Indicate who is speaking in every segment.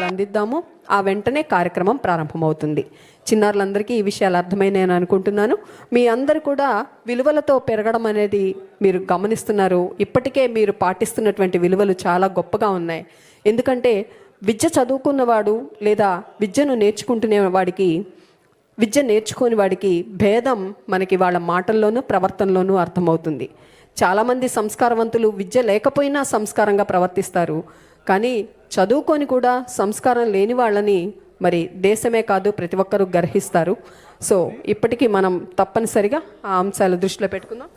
Speaker 1: వివరాలు అందిద్దాము. ఆ వెంటనే కార్యక్రమం ప్రారంభమవుతుంది. చిన్నారులందరికీ ఈ విషయాలు అర్థమైనాయని అనుకుంటున్నాను. మీ అందరు కూడా విలువలతో పెరగడం అనేది మీరు గమనిస్తున్నారు. ఇప్పటికే మీరు పాటిస్తున్నటువంటి విలువలు చాలా గొప్పగా ఉన్నాయి. ఎందుకంటే విద్య చదువుకున్నవాడు లేదా విద్యను నేర్చుకుంటునే వాడికి విద్య నేర్చుకోని వాడికి భేదం మనకి వాళ్ళ మాటల్లోనూ ప్రవర్తనలోనూ అర్థమవుతుంది. చాలామంది సంస్కారవంతులు విద్య లేకపోయినా సంస్కారంగా ప్రవర్తిస్తారు. కానీ చదువుకొని కూడా సంస్కారం లేని వాళ్ళని మరి దేశమే కాదు ప్రతి ఒక్కరూ గర్హిస్తారు. సో ఇప్పటికీ మనం తప్పనిసరిగా ఆ అంశాలు దృష్టిలో పెట్టుకుందాం.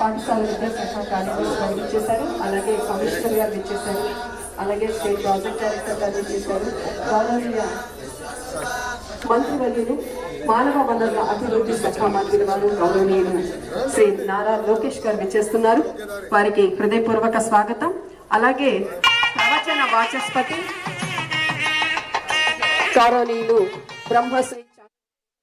Speaker 1: పాఠశాల విద్యాశాఖ కార్యదర్శి గారు ఇచ్చేశారు. అలాగే కమిషనర్ గారు ఇచ్చేశారు. అలాగే స్టేట్ ప్రాజెక్ట్ డైరెక్టర్ గారు ఇచ్చేశారు. గౌరవనీయ మంత్రివర్యులు మానవ వనరుల అభివృద్ధి శాఖ మంత్రి వారు గౌరవనీయులు శ్రీ నారా లోకేష్ గారు విచ్చేస్తున్నారు. వారికి హృదయపూర్వక స్వాగతం. అలాగే ప్రవచన వాచస్పతి గౌరవనీయులు బ్రహ్మశ్రీ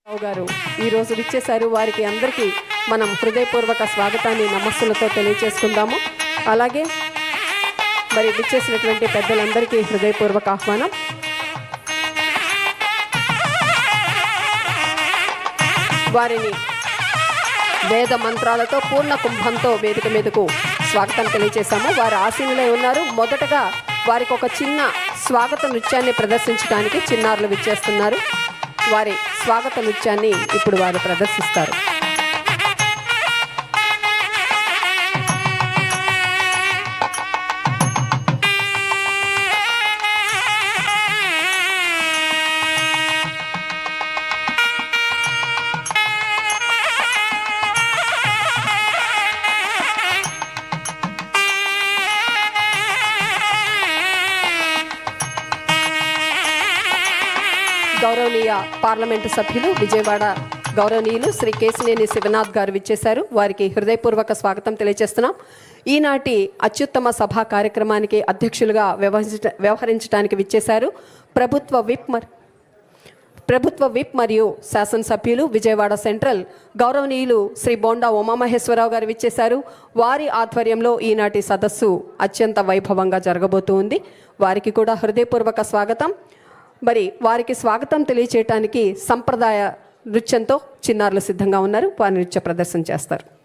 Speaker 1: రావు గారు ఈరోజు విచ్చేశారు. వారికి అందరికీ మనం హృదయపూర్వక స్వాగతాన్ని నమస్సులతో తెలియజేసుకుందాము. అలాగే మరి విచ్చేసినటువంటి పెద్దలందరికీ హృదయపూర్వక ఆహ్వానం. వారిని వేద మంత్రాలతో పూర్ణ కుంభంతో వేదిక మీదకు స్వాగతం తెలియజేశాము. వారు ఆసీనులై ఉన్నారు. మొదటగా వారికి ఒక చిన్న స్వాగత నృత్యాన్ని ప్రదర్శించడానికి చిన్నారులు విచ్చేస్తున్నారు. వారి స్వాగత నృత్యాన్ని ఇప్పుడు వారు ప్రదర్శిస్తారు. పార్లమెంటు సభ్యులు విజయవాడ గౌరవనీయులు శ్రీ కేసినేని శివనాథ్ గారు విచ్చేశారు. వారికి హృదయపూర్వక స్వాగతం తెలియజేస్తున్నాం. ఈనాటి అత్యుత్తమ సభా కార్యక్రమానికి అధ్యక్షులుగా వ్యవహరించ వ్యవహరించడానికి విచ్చేశారు ప్రభుత్వ విప్ మర్ ప్రభుత్వ విప్ మరియు శాసనసభ్యులు విజయవాడ సెంట్రల్ గౌరవనీయులు శ్రీ బోండా ఉమామహేశ్వరరావు గారు విచ్చేశారు. వారి ఆధ్వర్యంలో ఈనాటి సదస్సు అత్యంత వైభవంగా జరగబోతూ ఉంది. వారికి కూడా హృదయపూర్వక స్వాగతం. మరి వారికి స్వాగతం తెలియచేయటానికి సంప్రదాయ నృత్యంతో చిన్నారులు సిద్ధంగా ఉన్నారు. వారి నృత్య ప్రదర్శన చేస్తారు.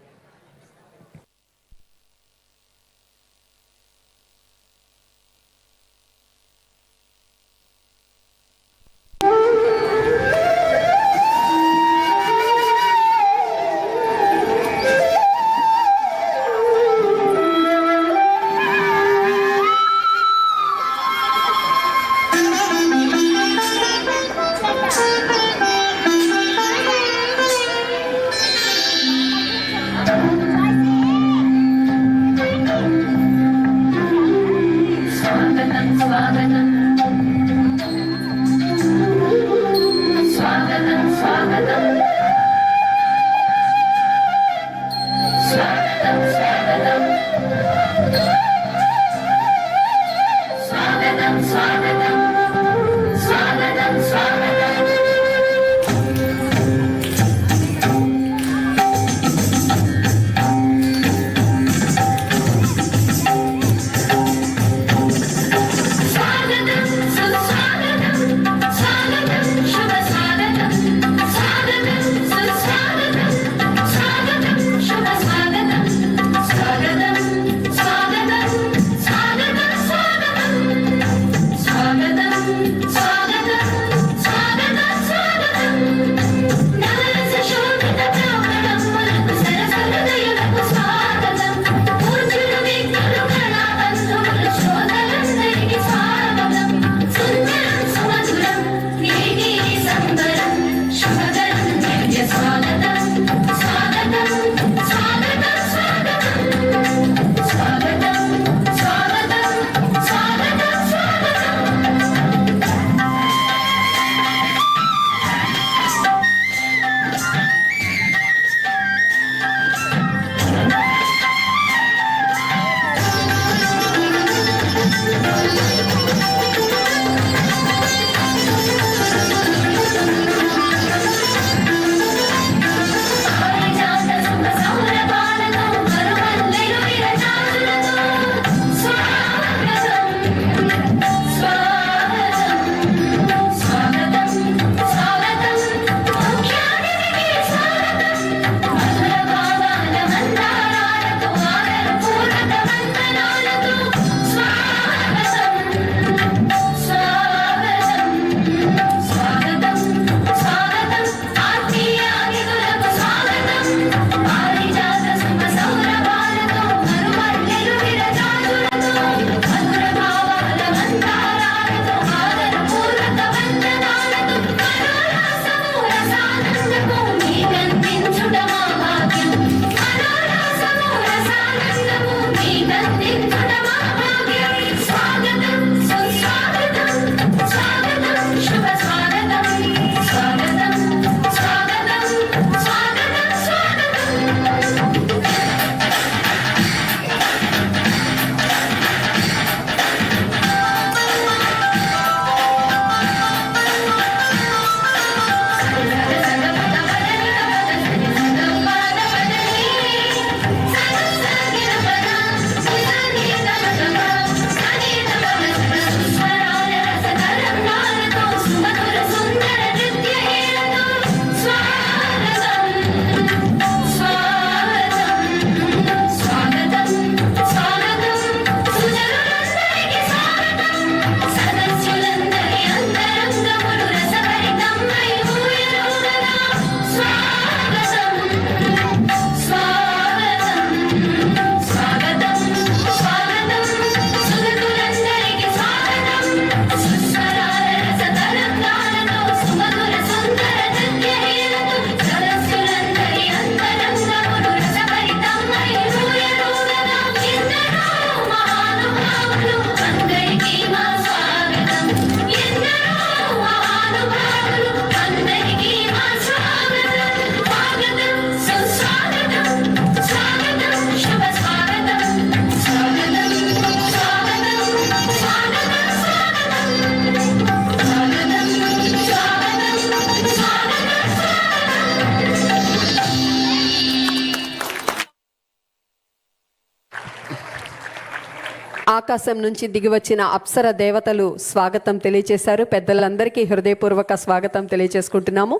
Speaker 1: ఆకాశం నుంచి దిగివచ్చిన అప్సర దేవతలు స్వాగతం తెలియజేశారు పెద్దలందరికీ హృదయపూర్వక స్వాగతం తెలియజేసుకుంటున్నాము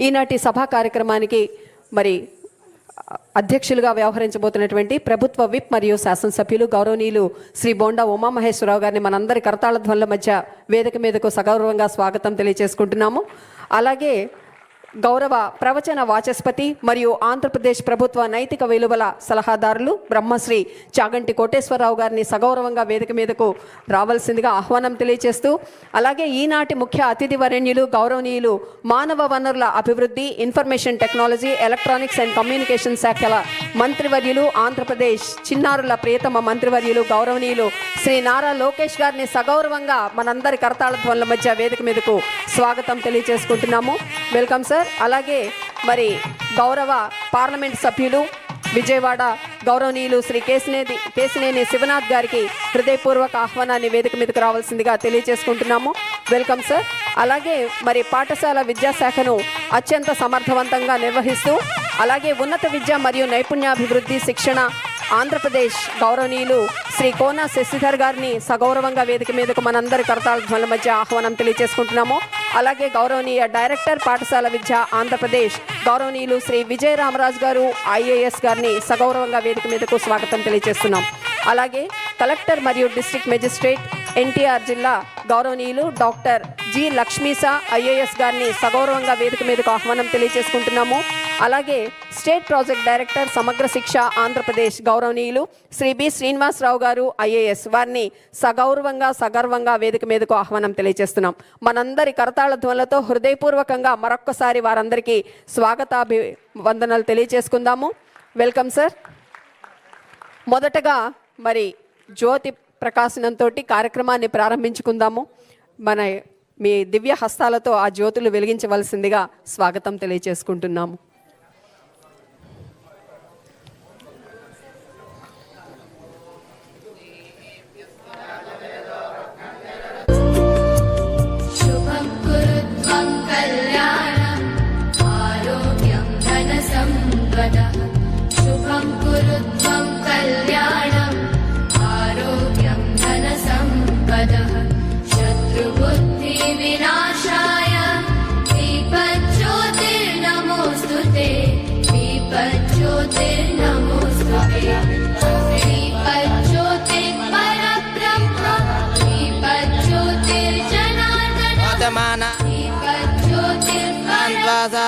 Speaker 1: ఈనాటి సభా కార్యక్రమానికి మరి అధ్యక్షులుగా వ్యవహరించబోతున్నటువంటి ప్రభుత్వ విప్ మరియు శాసనసభ్యులు గౌరవనీయులు శ్రీ బోండా ఉమామహేశ్వరరావు గారిని మనందరి కరతాళ ధ్వనుల మధ్య వేదిక మీదకు సగౌరవంగా స్వాగతం తెలియజేసుకుంటున్నాము అలాగే గౌరవ ప్రవచన వాచస్పతి మరియు ఆంధ్రప్రదేశ్ ప్రభుత్వ నైతిక విలువల సలహాదారులు బ్రహ్మశ్రీ చాగంటి కోటేశ్వరరావు గారిని సగౌరవంగా వేదిక మీదకు రావాల్సిందిగా ఆహ్వానం తెలియజేస్తూ అలాగే ఈనాటి ముఖ్య అతిథి వరణ్యులు గౌరవనీయులు మానవ వనరుల అభివృద్ధి information technology electronics and communication శాఖల మంత్రివర్యులు ఆంధ్రప్రదేశ్ చిన్నారుల ప్రియతమ మంత్రివర్యులు గౌరవనీయులు శ్రీ నారా లోకేష్ గారిని సగౌరవంగా మనందరి కరతాళ ధ్వనుల మధ్య వేదిక మీదకు స్వాగతం తెలియజేసుకుంటున్నాము వెల్కమ్ సార్ అలాగే మరి గౌరవ పార్లమెంట్ సభ్యులు విజయవాడ గౌరవనీయులు శ్రీ కేసినేది కేసినేని శివనాథ్ గారికి హృదయపూర్వక ఆహ్వానాన్ని వేదిక మీదకు రావాల్సిందిగా తెలియజేసుకుంటున్నాము వెల్కమ్ సార్ అలాగే మరి పాఠశాల విద్యాశాఖను అత్యంత సమర్థవంతంగా నిర్వహిస్తూ అలాగే ఉన్నత విద్య మరియు నైపుణ్యాభివృద్ధి శిక్షణ ఆంధ్రప్రదేశ్ గౌరవనీయులు శ్రీ కోన శశిధర్ గారిని సగౌరవంగా వేదిక మీదకు మనందరి కరతాళ ధ్వనుల మధ్య ఆహ్వానం తెలియజేసుకుంటున్నాము అలాగే గౌరవనీయ డైరెక్టర్ పాఠశాల విద్య ఆంధ్రప్రదేశ్. గౌరవనీయులు శ్రీ విజయ రామరాజు గారు ఐఏఎస్ గారిని సగౌరవంగా వేదిక మీదకు స్వాగతం తెలియజేస్తున్నాం. అలాగే కలెక్టర్ మరియు డిస్ట్రిక్ట్ మెజిస్ట్రేట్ ఎన్టీఆర్ జిల్లా గౌరవనీయులు డాక్టర్ జి లక్ష్మీసా ఐఏఎస్ గారిని సగౌరవంగా వేదిక మీదకు ఆహ్వానం తెలియజేసుకుంటున్నాము. అలాగే స్టేట్ ప్రాజెక్ట్ డైరెక్టర్ సమగ్ర శిక్ష ఆంధ్రప్రదేశ్ గౌరవనీయులు శ్రీ బి శ్రీనివాసరావు గారు ఐఏఎస్ వారిని సగౌరవంగా సగర్వంగా వేదిక మీదకు ఆహ్వానం తెలియజేస్తున్నాం. మనందరి కరతాళ ధ్వనులతో హృదయపూర్వకంగా మరొక్కసారి వారందరికీ స్వాగతాభి వందనలు తెలియజేసుకుందాము. Welcome sir. మొదటగా మరి జ్యోతి ప్రకాశనంతో కార్యక్రమాన్ని ప్రారంభించుకుందాము. మన మీ దివ్య హస్తాలతో ఆ జ్యోతులు వెలిగించవలసిందిగా స్వాగతం తెలియజేసుకుంటున్నాము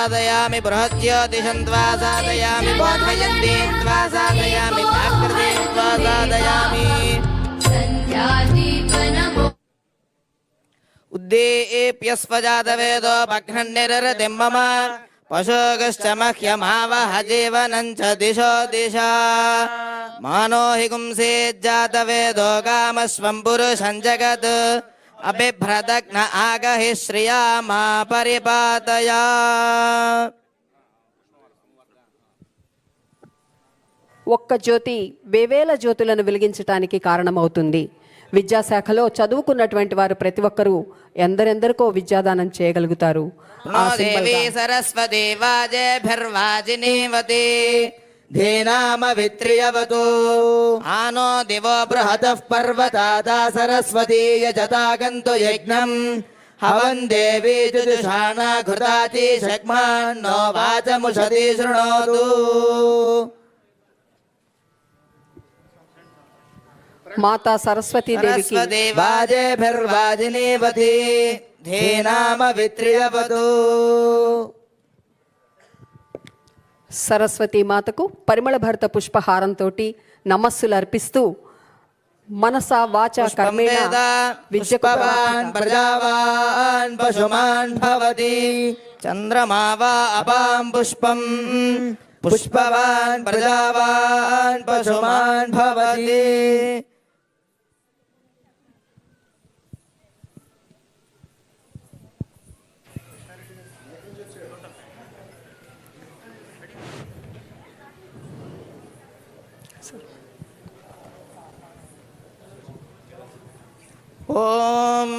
Speaker 2: दीपज्योतिर्पर
Speaker 3: त्वा साधयामि बृहज्योतिषन्त्वा साधयामि बोधयन्तीं त्वा साधयामि प्राकृतिं त्वा साधयामि
Speaker 2: सन्ध्यादीपनमो
Speaker 3: उद्दीप्यस्वजातवेदोपघ्नन्निरतिं मम पशुगश्च मह्यमावह जीवनं च दिशो दिशा मानो हि गुंसेज्जातवेदो कामस्वं पुरुषं जगत् अबिभ्रदग्न आगहि श्रिया मा परिपातया
Speaker 1: ఒక్క జ్యోతి వేవేల జ్యోతులను వెలిగించటానికి కారణమవుతుంది విద్యాశాఖలో చదువుకున్నటువంటి వారు ప్రతి ఒక్కరూ ఎందరెందరికో విద్యాదానం చేయగలుగుతారు ఆ
Speaker 3: धीनामवित्रियवतु आनो दिवो बृहतः पर्वतादा सरस्वती यजता गंतु यज्ञम। हवन देवी जुजुषाणा घृताति वाच वाचमुषति शृणोतु।
Speaker 1: माता
Speaker 3: सरस्वती देवी वाजेभिर्वाजिनीवती धीनामवित्रियवतु
Speaker 1: సరస్వతి మాతకు పరిమళ భరిత పుష్పహారంతో నమస్సులు అర్పిస్తూ మనస వాచ కర్మేణ
Speaker 3: ప్రజావాన్ పశుమాన్ భవతి. చంద్రమా వా అపాం పుష్పం. పుష్పవాన్ ప్రజావాన్ పశుమాన్ భవతి. ॐ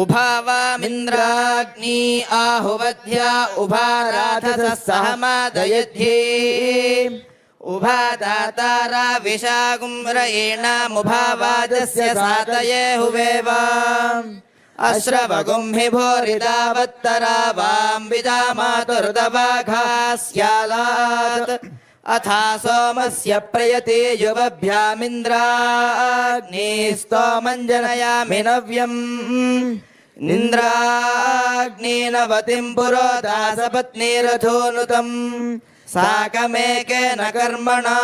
Speaker 3: उभावामिन्द्राग्नी आहुवध्या उभाराधसः सहमादयध्ये उभादातारा विशाकुम्रयेणामुभावाजस्य सातये हुवेव अश्रवगुं हि भोरिदावत्तरा वां विजामातुर्दवाघा स्यालात् अथा सोमस्य प्रयते युवभ्यामिन्द्राग्निस्तोमञ्जनयामि नव्यम् निन्द्राग्नीनवतिं पुरोदासपत्नीरथोनुतम् साकमेकेन कर्मणा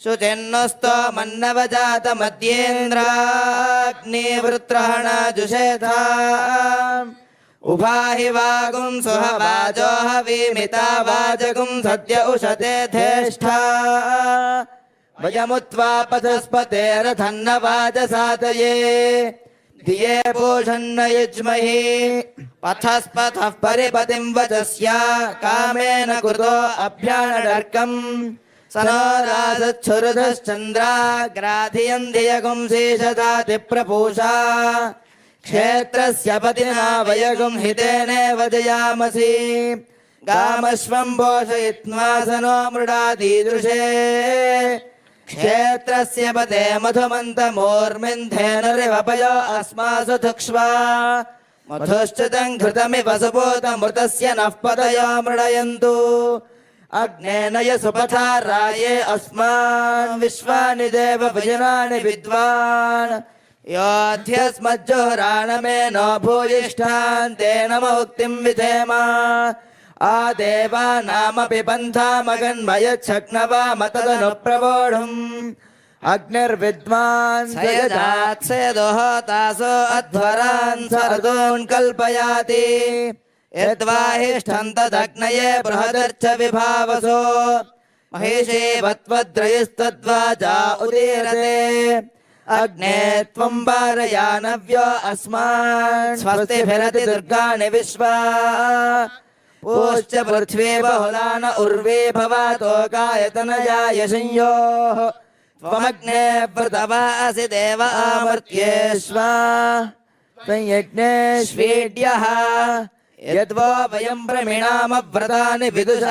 Speaker 3: शुचिन्नस्तोमन्नवजातमद्येन्द्राग्निवृत्रहणा जुषेथा उभाहि वागुं सुहवाजो हवीमिता वाजगुं सद्य उशते धेष्ठा वयमुत्वा पथस्पतेरथन्न वाजसातये धिये पूषन्न युज्महि पथस्पथः परिपतिं वचस्या कामेन कृतो अभ्यानडर्कम् स नो राजच्छुरुधश्चन्द्राग्राधियम् धियगुं शेषदातिप्रपूषा क्षेत्रस्य पतिना वयगुं हितेनेव जयामसि गामश्वम् पोषयित्वा स नो मृडादीदृशे क्षेत्रस्य पते मधुमन्तमूर्मिन्धेनुरिवपयो अस्मासु धुक्ष्वा मधुश्चितम् घृतमिव सुपूतमृतस्य नः पतयो मृडयन्तु अग्नेन यसुपथा राये अस्मान् विश्वानि देव विजनानि विद्वान् योऽध्यस्मज्जुराणमे नो भूयिष्ठान् न मुक्तिं विधेम। आ देवानामपि पन्थामगन्मयच्छक्नवामतदनुप्रवोढुम् अग्निर्विद्वान् सयदात्सयदोहतासो अध्वरान् सर्गोन् कल्पयाति। यद्वाहिष्ठन्तदग्नये बृहदर्च विभावसो। महेशे वत्वद्रयस्तद्वाजा उदीरते। अग्ने त्वम् वारयानव्यो अस्मान् स्वस्तिभिरति दुर्गाणि विश्वा। पूश्च पृथ्वी बहुलान उर्वे भवतोकायतनजाय संयोः। त्वमग्ने व्रतवासि देव आमर्त्येष्वा। संयज्ञेष्वेड्यः यद्वो वयम् प्रमिणाम व्रतानि विदुषा।